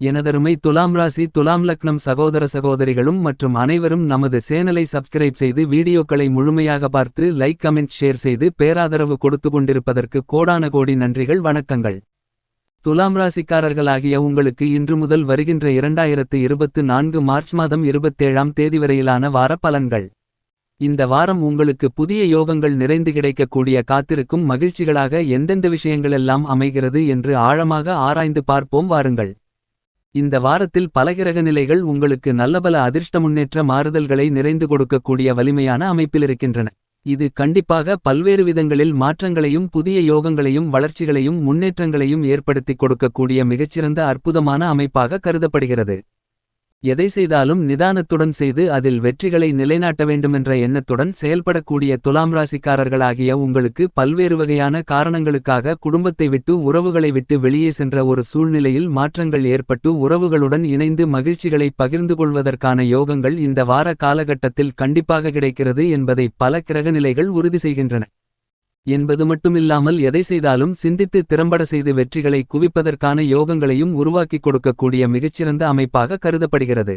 எனதருமை துலாம் ராசி துலாம் லக்னம் சகோதர சகோதரிகளும் மற்றும் அனைவரும் நமது சேனலை சப்ஸ்கிரைப் செய்து வீடியோக்களை முழுமையாக பார்த்து லைக் கமெண்ட் ஷேர் செய்து பேராதரவு கொடுத்து கொண்டிருப்பதற்கு கோடான கோடி நன்றிகள் வணக்கங்கள். துலாம் ராசிக்காரர்களாகிய உங்களுக்கு இன்று முதல் வருகின்ற இரண்டாயிரத்து இருபத்து நான்கு மார்ச் மாதம் இருபத்தேழாம் தேதி வரையிலான வார பலன்கள். இந்த வாரம் உங்களுக்கு புதிய யோகங்கள் நிறைந்து கிடைக்கக்கூடிய காத்திருக்கும் மகிழ்ச்சிகளாக எந்தெந்த விஷயங்களெல்லாம் அமைகிறது என்று ஆழமாக ஆராய்ந்து பார்ப்போம் வாருங்கள். இந்த வாரத்தில் பல கிரக நிலைகள் உங்களுக்கு நல்லபல அதிர்ஷ்ட முன்னேற்ற மாறுதல்களை நிறைந்து கொடுக்கக்கூடிய வலிமையான அமைப்பிலிருக்கின்றன இது கண்டிப்பாக பல்வேறு விதங்களில் மாற்றங்களையும் புதிய யோகங்களையும் வளர்ச்சிகளையும் முன்னேற்றங்களையும் ஏற்படுத்திக் கொடுக்கக்கூடிய மிகச்சிறந்த அற்புதமான அமைப்பாக கருதப்படுகிறது. எதை செய்தாலும் நிதானத்துடன் செய்து அதில் வெற்றிகளை நிலைநாட்ட வேண்டுமென்ற எண்ணத்துடன் செயல்படக்கூடிய துலாம் ராசிக்காரர்களாகிய உங்களுக்கு பல்வேறு வகையான காரணங்களுக்காக குடும்பத்தை விட்டு உறவுகளை விட்டு வெளியே சென்ற ஒரு சூழ்நிலையில் மாற்றங்கள் ஏற்பட்டு உறவுகளுடன் இணைந்து மகிழ்ச்சிகளை பகிர்ந்து கொள்வதற்கான யோகங்கள் இந்த வார காலகட்டத்தில் கண்டிப்பாக கிடைக்கிறது என்பதை பல கிரகநிலைகள் உறுதி செய்கின்றன. என்பது மட்டுமில்லாமல் எதை செய்தாலும் சிந்தித்து திறம்பட செய்து வெற்றிகளை குவிப்பதற்கான யோகங்களையும் உருவாக்கிக் கொடுக்கக்கூடிய மிகச்சிறந்த அமைப்பாக கருதப்படுகிறது.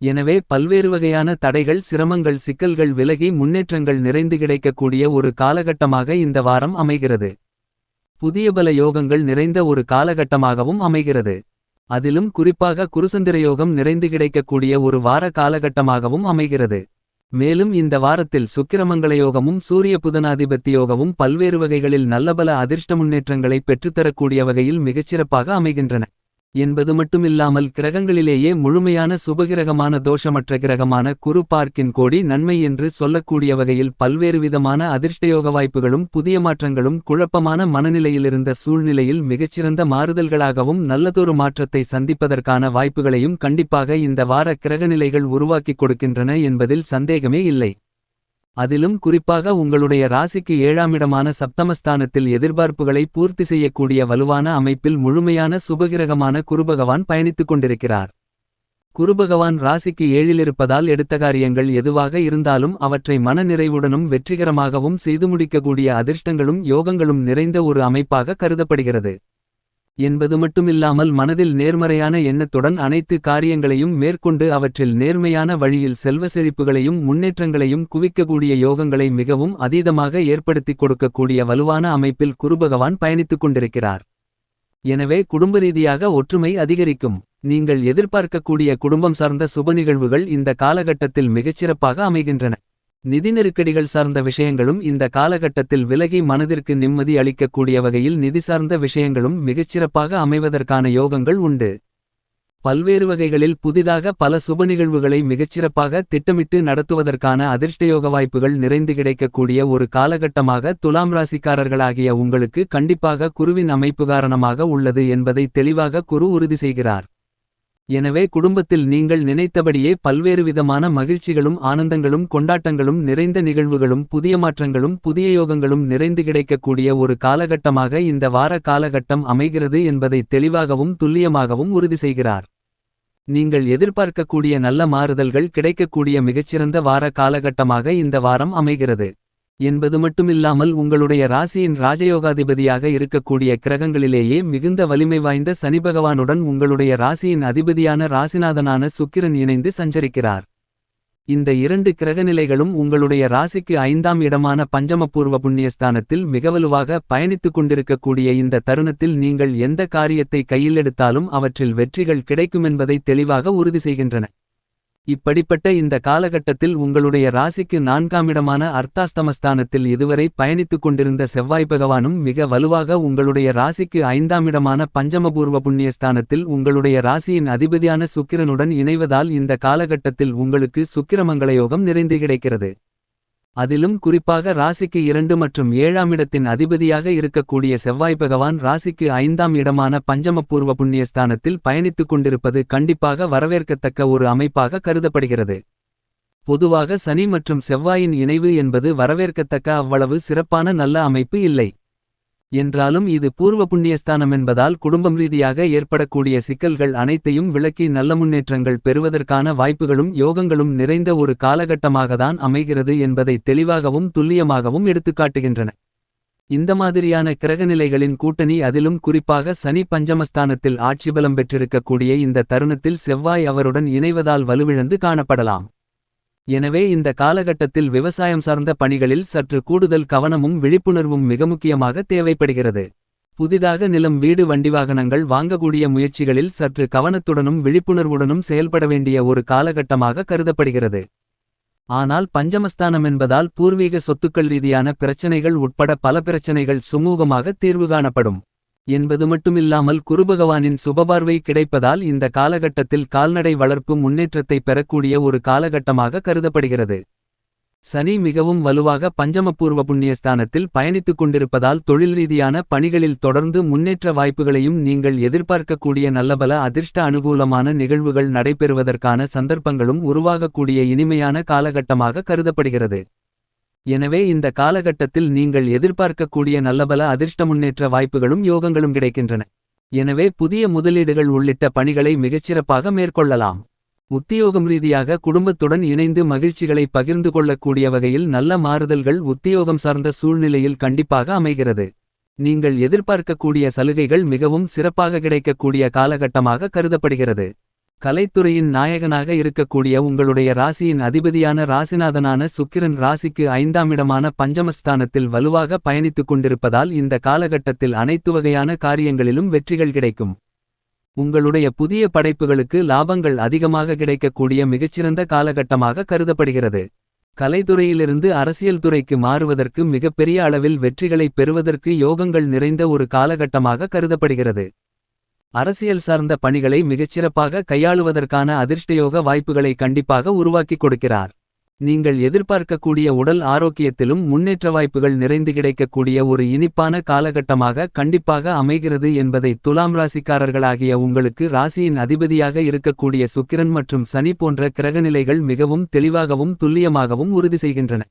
எனவே பல்வேறு வகையான தடைகள் சிரமங்கள் சிக்கல்கள் விலகி முன்னேற்றங்கள் நிறைந்து கிடைக்கக்கூடிய ஒரு காலகட்டமாக இந்த வாரம் அமைகிறது. புதிய பல யோகங்கள் நிறைந்த ஒரு காலகட்டமாகவும் அமைகிறது. அதிலும் குறிப்பாக குருசந்திர யோகம் நிறைந்து கிடைக்கக்கூடிய ஒரு வார காலகட்டமாகவும் அமைகிறது. மேலும் இந்த வாரத்தில் சுக்கிரமங்கள யோகமும் சூரிய புதனாதிபத்தியோகமும் பல்வேறு வகைகளில் நல்லபல அதிர்ஷ்ட முன்னேற்றங்களை பெற்றுத்தரக்கூடிய வகையில் மிகச்சிறப்பாக அமைகின்றன. என்பது மட்டுமில்லாமல் கிரகங்களிலேயே முழுமையான சுபகிரகமான தோஷமற்ற கிரகமான குரு பார்க்கின் கோடி நன்மை என்று சொல்லக்கூடிய வகையில் பல்வேறு விதமான அதிர்ஷ்டயோக வாய்ப்புகளும் புதிய மாற்றங்களும் குழப்பமான மனநிலையிலிருந்த சூழ்நிலையில் மிகச்சிறந்த மாறுதல்களாகவும் நல்லதொரு மாற்றத்தை சந்திப்பதற்கான வாய்ப்புகளையும் கண்டிப்பாக இந்த வார கிரகநிலைகள் உருவாக்கிக் கொடுக்கின்றன என்பதில் சந்தேகமே இல்லை. அதிலும் குறிப்பாக உங்களுடைய ராசிக்கு ஏழாமிடமான சப்தமஸ்தானத்தில் எதிர்பார்ப்புகளை பூர்த்தி செய்யக்கூடிய வலுவான அமைப்பில் முழுமையான சுபகிரகமான குருபகவான் பயணித்துக் கொண்டிருக்கிறார். குருபகவான் ராசிக்கு ஏழிலிருப்பதால் எடுத்த காரியங்கள் எதுவாக இருந்தாலும் அவற்றை மன நிறைவுடனும் வெற்றிகரமாகவும் செய்து முடிக்கக்கூடிய அதிர்ஷ்டங்களும் யோகங்களும் நிறைந்த ஒரு அமைப்பாக கருதப்படுகிறது. என்பது மட்டுமில்லாமல் மனதில் நேர்மறையான எண்ணத்துடன் அனைத்து காரியங்களையும் மேற்கொண்டு அவற்றில் நேர்மையான வழியில் செல்வ செழிப்புகளையும் முன்னேற்றங்களையும் குவிக்கக்கூடிய யோகங்களை மிகவும் அதீதமாக ஏற்படுத்திக் கொடுக்கக்கூடிய வலுவான அமைப்பில் குருபகவான் பயணித்துக் கொண்டிருக்கிறார். எனவே குடும்ப ரீதியாக ஒற்றுமை அதிகரிக்கும். நீங்கள் எதிர்பார்க்கக்கூடிய குடும்பம் சார்ந்த சுப நிகழ்வுகள் இந்த காலகட்டத்தில் மிகச்சிறப்பாக அமைகின்றன. நிதி நெருக்கடிகள் சார்ந்த விஷயங்களும் இந்த காலகட்டத்தில் விலகி மனதிற்கு நிம்மதி அளிக்கக்கூடிய வகையில் நிதி சார்ந்த விஷயங்களும் மிகச்சிறப்பாக அமைவதற்கான யோகங்கள் உண்டு. பல்வேறு வகைகளில் புதிதாக பல சுப நிகழ்வுகளை மிகச்சிறப்பாக திட்டமிட்டு நடத்துவதற்கான அதிர்ஷ்டயோக வாய்ப்புகள் நிறைந்து கிடைக்கக்கூடிய ஒரு காலகட்டமாக துலாம் ராசிக்காரர்களாகிய உங்களுக்கு கண்டிப்பாக குருவின் அமைப்பு காரணமாக உள்ளது என்பதை தெளிவாக குரு உறுதி செய்கிறார். எனவே குடும்பத்தில் நீங்கள் நினைத்தபடியே பல்வேறு விதமான மகிழ்ச்சிகளும் ஆனந்தங்களும் கொண்டாட்டங்களும் நிறைந்த நிகழ்வுகளும் புதிய மாற்றங்களும் புதிய யோகங்களும் நிறைந்து கிடைக்கக்கூடிய ஒரு காலகட்டமாக இந்த வார காலகட்டம் அமைகிறது என்பதை தெளிவாகவும் துல்லியமாகவும் உறுதி செய்கிறார். நீங்கள் எதிர்பார்க்கக்கூடிய நல்ல மாறுதல்கள் கிடைக்கக்கூடிய மிகச்சிறந்த வார காலகட்டமாக இந்த வாரம் அமைகிறது. என்பது மட்டுமில்லாமல் உங்களுடைய ராசியின் ராஜயோகாதிபதியாக இருக்கக்கூடிய கிரகங்களிலேயே மிகுந்த வலிமை வாய்ந்த சனிபகவானுடன் உங்களுடைய ராசியின் அதிபதியான ராசிநாதனான சுக்கிரன் இணைந்து சஞ்சரிக்கிறார். இந்த இரண்டு கிரகநிலைகளும் உங்களுடைய ராசிக்கு ஐந்தாம் இடமான பஞ்சமபூர்வ புண்ணியஸ்தானத்தில் மிகவலுவாக பயணித்துக் கொண்டிருக்கக்கூடிய இந்த தருணத்தில் நீங்கள் எந்த காரியத்தை கையில் எடுத்தாலும் அவற்றில் வெற்றிகள் கிடைக்குமென்பதை தெளிவாக உறுதி செய்கின்றன. இப்படிப்பட்ட இந்த காலகட்டத்தில் உங்களுடைய ராசிக்கு நான்காமிடமான அர்த்தாஸ்தமஸ்தானத்தில் இதுவரை பயணித்துக் கொண்டிருந்த செவ்வாய் பகவானும் மிக வலுவாக உங்களுடைய ராசிக்கு ஐந்தாமிடமான பஞ்சமபூர்வ புண்ணியஸ்தானத்தில் உங்களுடைய ராசியின் அதிபதியான சுக்கிரனுடன் இணைவதால் இந்த காலகட்டத்தில் உங்களுக்கு சுக்கிரமங்களயோகம் நிறைந்து கிடைக்கிறது. அதிலும் குறிப்பாக ராசிக்கு இரண்டு மற்றும் ஏழாம் இடத்தின் அதிபதியாக இருக்கக்கூடிய செவ்வாய் பகவான் ராசிக்கு ஐந்தாம் இடமான பஞ்சமபூர்வ புண்ணியஸ்தானத்தில் பயணித்துக் கொண்டிருப்பது கண்டிப்பாக வரவேற்கத்தக்க ஒரு அமைப்பாக கருதப்படுகிறது. பொதுவாக சனி மற்றும் செவ்வாயின் இணைவு என்பது வரவேற்கத்தக்க அவ்வளவு சிறப்பான நல்ல அமைப்பு இல்லை. என்றாலும் இது பூர்வ புண்ணியஸ்தானம் என்பதால் குடும்பம் ரீதியாக ஏற்படக்கூடிய சிக்கல்கள் அனைத்தையும் விளக்கி நல்ல முன்னேற்றங்கள் பெறுவதற்கான வாய்ப்புகளும் யோகங்களும் நிறைந்த ஒரு காலகட்டமாகத்தான் அமைகிறது என்பதை தெளிவாகவும் துல்லியமாகவும் எடுத்துக்காட்டுகின்றன இந்த மாதிரியான கிரகநிலைகளின் கூட்டணி அதிலும் குறிப்பாக சனி பஞ்சமஸ்தானத்தில் ஆட்சிபலம் பெற்றிருக்கக்கூடிய இந்த தருணத்தில் செவ்வாய் அவருடன் இணைவதால் வலுவிழந்து காணப்படலாம். எனவே இந்த காலகட்டத்தில் விவசாயம் சார்ந்த பணிகளில் சற்று கூடுதல் கவனமும் விழிப்புணர்வும் மிக முக்கியமாக தேவைப்படுகிறது. புதிதாக நிலம் வீடு வண்டி வாகனங்கள் வாங்கக்கூடிய முயற்சிகளில் சற்று கவனத்துடனும் விழிப்புணர்வுடனும் செயல்பட வேண்டிய ஒரு காலகட்டமாக கருதப்படுகிறது. ஆனால் பஞ்சமஸ்தானம் என்பதால் பூர்வீக சொத்துக்கள் ரீதியான பிரச்சனைகள் உட்பட பல பிரச்சனைகள் சுமூகமாக தீர்வு காணப்படும். என்பது மட்டுமில்லாமல் குருபகவானின் சுபபார்வை கிடைப்பதால் இந்த காலகட்டத்தில் கால்நடை வளர்ப்பு முன்னேற்றத்தை பெறக்கூடிய ஒரு காலகட்டமாக கருதப்படுகிறது. சனி மிகவும் வலுவாக பஞ்சமபூர்வ புண்ணியஸ்தானத்தில் பயணித்துக் கொண்டிருப்பதால் தொழில் ரீதியான பணிகளில் தொடர்ந்து முன்னேற்ற வாய்ப்புகளையும் நீங்கள் எதிர்பார்க்கக்கூடிய நல்லபல அதிர்ஷ்ட அனுகூலமான நிகழ்வுகள் நடைபெறுவதற்கான சந்தர்ப்பங்களும் உருவாகக்கூடிய இனிமையான காலகட்டமாக கருதப்படுகிறது. எனவே இந்த காலகட்டத்தில் நீங்கள் எதிர்பார்க்கக்கூடிய நல்லபல அதிர்ஷ்ட முன்னேற்ற வாய்ப்புகளும் யோகங்களும் கிடைக்கின்றன. எனவே புதிய முதலீடுகள் உள்ளிட்ட பணிகளை மிகச்சிறப்பாக மேற்கொள்ளலாம். உத்தியோகம் ரீதியாக குடும்பத்துடன் இணைந்து மகிழ்ச்சிகளை பகிர்ந்து கொள்ளக்கூடிய வகையில் நல்ல மாறுதல்கள் உத்தியோகம் சார்ந்த சூழ்நிலையில் கண்டிப்பாக அமைகிறது. நீங்கள் எதிர்பார்க்கக்கூடிய சலுகைகள் மிகவும் சிறப்பாக கிடைக்கக்கூடிய காலகட்டமாக கருதப்படுகிறது. கலைத்துறையின் நாயகனாக இருக்கக்கூடிய உங்களுடைய ராசியின் அதிபதியான ராசிநாதனான சுக்கிரன் ராசிக்கு ஐந்தாமிடமான பஞ்சமஸ்தானத்தில் வலுவாக பயணித்துக் கொண்டிருப்பதால் இந்த காலகட்டத்தில் அனைத்து வகையான காரியங்களிலும் வெற்றிகள் கிடைக்கும். உங்களுடைய புதிய படைப்புகளுக்கு லாபங்கள் அதிகமாக கிடைக்கக்கூடிய மிகச்சிறந்த காலகட்டமாக கருதப்படுகிறது. கலைத்துறையிலிருந்து அரசியல் துறைக்கு மாறுவதற்கு மிகப்பெரிய அளவில் வெற்றிகளைப் பெறுவதற்கு யோகங்கள் நிறைந்த ஒரு காலகட்டமாக கருதப்படுகிறது. அரசியல் சார்ந்த பணிகளை மிகச்சிறப்பாக கையாளுவதற்கான அதிர்ஷ்டயோக வாய்ப்புகளை கண்டிப்பாக உருவாக்கிக் கொடுக்கிறார். நீங்கள் எதிர்பார்க்கக்கூடிய உடல் ஆரோக்கியத்திலும் முன்னேற்ற வாய்ப்புகள் நிறைந்து கிடைக்கக்கூடிய ஒரு இனிப்பான காலகட்டமாக கண்டிப்பாக அமைகிறது என்பதை துலாம் ராசிக்காரர்களாகிய உங்களுக்கு ராசியின் அதிபதியாக இருக்கக்கூடிய சுக்கிரன் மற்றும் சனி போன்ற கிரகநிலைகள் மிகவும் தெளிவாகவும் துல்லியமாகவும் உறுதி செய்கின்றன.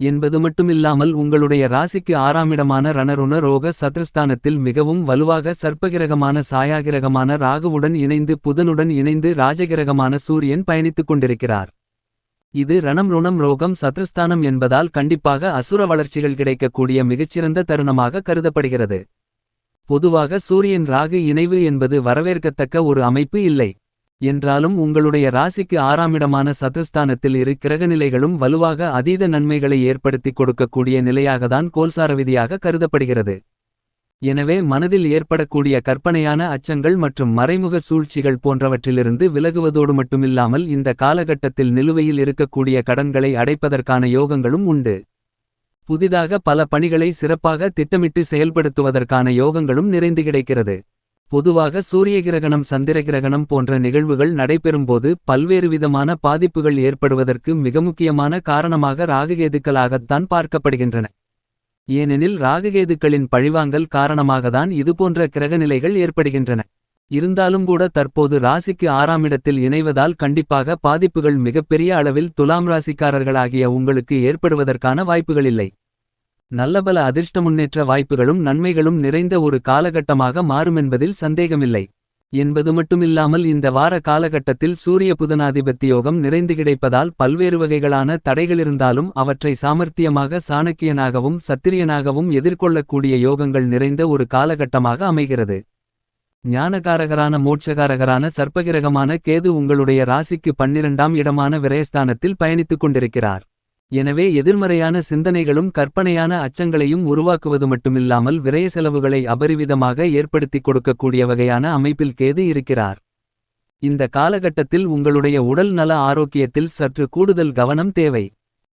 என்பது மட்டுமில்லாமல் உங்களுடைய ராசிக்கு ஆறாமிடமான ரணருண ரோக சத்ருஸ்தானத்தில் மிகவும் வலுவாக சர்ப்பகிரகமான சாயாகிரகமான ராகுவுடன் இணைந்து புதனுடன் இணைந்து ராஜகிரகமான சூரியன் பயணித்துக் கொண்டிருக்கிறார். இது ரணம் ருணம் ரோகம் சத்ருஸ்தானம் என்பதால் கண்டிப்பாக அசுர வளர்ச்சிகள் கிடைக்கக்கூடிய மிகச்சிறந்த தருணமாக கருதப்படுகிறது. பொதுவாக சூரியன் ராகு இணைவு என்பது வரவேற்கத்தக்க ஒரு அமைப்பு இல்லை. என்றாலும் உங்களுடைய ராசிக்கு ஆறாமிடமான சதுஸ்தானத்தில் இரு கிரகநிலைகளும் வலுவாக அதீத நன்மைகளை ஏற்படுத்திக் கொடுக்கக்கூடிய நிலையாகத்தான் கோல்சாரவிதியாக கருதப்படுகிறது. எனவே மனதில் ஏற்படக்கூடிய கற்பனையான அச்சங்கள் மற்றும் மறைமுக சூழ்ச்சிகள் போன்றவற்றிலிருந்து விலகுவதோடு மட்டுமில்லாமல் இந்த காலகட்டத்தில் நிலுவையில் இருக்கக்கூடிய கடன்களை அடைப்பதற்கான யோகங்களும் உண்டு. புதிதாக பல பணிகளை சிறப்பாக திட்டமிட்டு செயல்படுத்துவதற்கான யோகங்களும் நிறைந்து கிடைக்கிறது. பொதுவாக சூரிய கிரகணம் சந்திர கிரகணம் போன்ற நிகழ்வுகள் நடைபெறும்போது பல்வேறு விதமான பாதிப்புகள் ஏற்படுவதற்கு மிக முக்கியமான காரணமாக ராககேதுக்களாகத்தான் பார்க்கப்படுகின்றன. ஏனெனில் ராககேதுக்களின் பழிவாங்கல் காரணமாகத்தான் இதுபோன்ற கிரகநிலைகள் ஏற்படுகின்றன. இருந்தாலும் கூட தற்போது ராசிக்கு ஆறாம் இடத்தில் இணைவதால் கண்டிப்பாக பாதிப்புகள் மிகப்பெரிய அளவில் துலாம் ராசிக்காரர்களாகிய உங்களுக்கு ஏற்படுவதற்கான வாய்ப்புகளில்லை. நல்லபல அதிர்ஷ்ட முன்னேற்ற வாய்ப்புகளும் நன்மைகளும் நிறைந்த ஒரு காலகட்டமாக மாறுமென்பதில் சந்தேகமில்லை. என்பது மட்டுமில்லாமல் இந்த வார காலகட்டத்தில் சூரிய புதனாதிபத்தியோகம் நிறைந்து கிடைப்பதால் பல்வேறு வகைகளான தடைகளிருந்தாலும் அவற்றை சாமர்த்தியமாக சாணக்கியனாகவும் சத்திரியனாகவும் எதிர்கொள்ளக்கூடிய யோகங்கள் நிறைந்த ஒரு காலகட்டமாக அமைகிறது. ஞானகாரகரான மோட்சகாரகரான சர்ப்பகிரகமான கேது உங்களுடைய ராசிக்கு பன்னிரண்டாம் இடமான விரயஸ்தானத்தில் பயணித்துக் கொண்டிருக்கிறார். எனவே எதிர்மறையான சிந்தனைகளும் கற்பனையான அச்சங்களையும் உருவாக்குவது மட்டுமில்லாமல் விரய செலவுகளை அபரிவிதமாக ஏற்படுத்திக் கொடுக்கக்கூடிய வகையான அமைப்பில் கேது இருக்கிறார். இந்த காலகட்டத்தில் உங்களுடைய உடல் நல ஆரோக்கியத்தில் சற்று கூடுதல் கவனம் தேவை.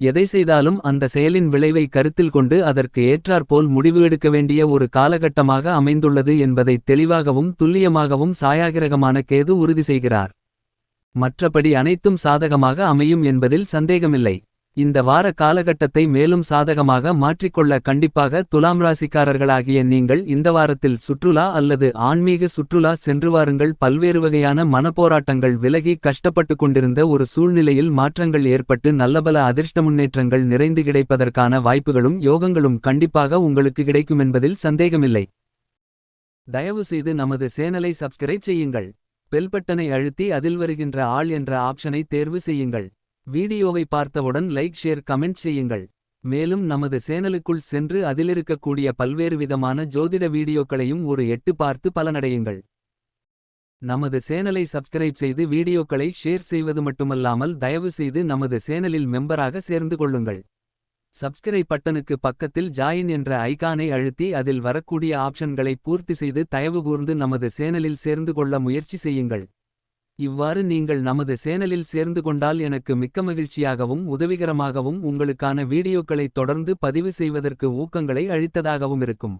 எதை செய்தாலும் அந்த செயலின் விளைவை கருத்தில் கொண்டு அதற்கு ஏற்றாற்போல் முடிவு எடுக்க வேண்டிய ஒரு காலகட்டமாக அமைந்துள்ளது என்பதை தெளிவாகவும் துல்லியமாகவும் சாயாகிரகமான கேது உறுதி செய்கிறார். மற்றபடி அனைத்தும் சாதகமாக அமையும் என்பதில் சந்தேகமில்லை. இந்த வார காலகட்டத்தை மேலும் சாதகமாக மாற்றிக்கொள்ள கண்டிப்பாக துலாம் ராசிக்காரர்களாகிய நீங்கள் இந்த வாரத்தில் சுற்றுலா அல்லது ஆன்மீக சுற்றுலா சென்று வாருங்கள் பல்வேறு வகையான மனப்போராட்டங்கள் விலகி கஷ்டப்பட்டு கொண்டிருந்த ஒரு சூழ்நிலையில் மாற்றங்கள் ஏற்பட்டு நல்லபல அதிர்ஷ்ட முன்னேற்றங்கள் நிறைந்து கிடைப்பதற்கான வாய்ப்புகளும் யோகங்களும் கண்டிப்பாக உங்களுக்கு கிடைக்கும் என்பதில் சந்தேகமில்லை. தயவு செய்து நமது சேனலை சப்ஸ்கிரைப் செய்யுங்கள். பெல்பட்டனை அழுத்தி அதில் வருகின்ற ஆள் என்ற ஆப்ஷனை தேர்வு செய்யுங்கள். வீடியோவை பார்த்தவுடன் லைக் ஷேர் கமெண்ட் செய்யுங்கள். மேலும் நமது சேனலுக்குள் சென்று அதிலிருக்கக்கூடிய பல்வேறு விதமான ஜோதிட வீடியோக்களையும் ஒரு எட்டு பார்த்து பலனடையுங்கள். நமது சேனலை சப்ஸ்கிரைப் செய்து வீடியோக்களை ஷேர் செய்வது மட்டுமல்லாமல் தயவு செய்து நமது சேனலில் மெம்பராக சேர்ந்து கொள்ளுங்கள். சப்ஸ்கிரைப் பட்டனுக்கு பக்கத்தில் ஜாயின் என்ற ஐகானை அழுத்தி அதில் வரக்கூடிய ஆப்ஷன்களை பூர்த்தி செய்து தயவுகூர்ந்து நமது சேனலில் சேர்ந்து கொள்ள முயற்சி செய்யுங்கள். இவ்வாறு நீங்கள் நமது சேனலில் சேர்ந்து கொண்டால் எனக்கு மிக்க மகிழ்ச்சியாகவும் உதவிகரமாகவும் உங்களுக்கான வீடியோக்களை தொடர்ந்து பதிவு செய்வதற்கு ஊக்கங்களை அளித்ததாகவும் இருக்கும்.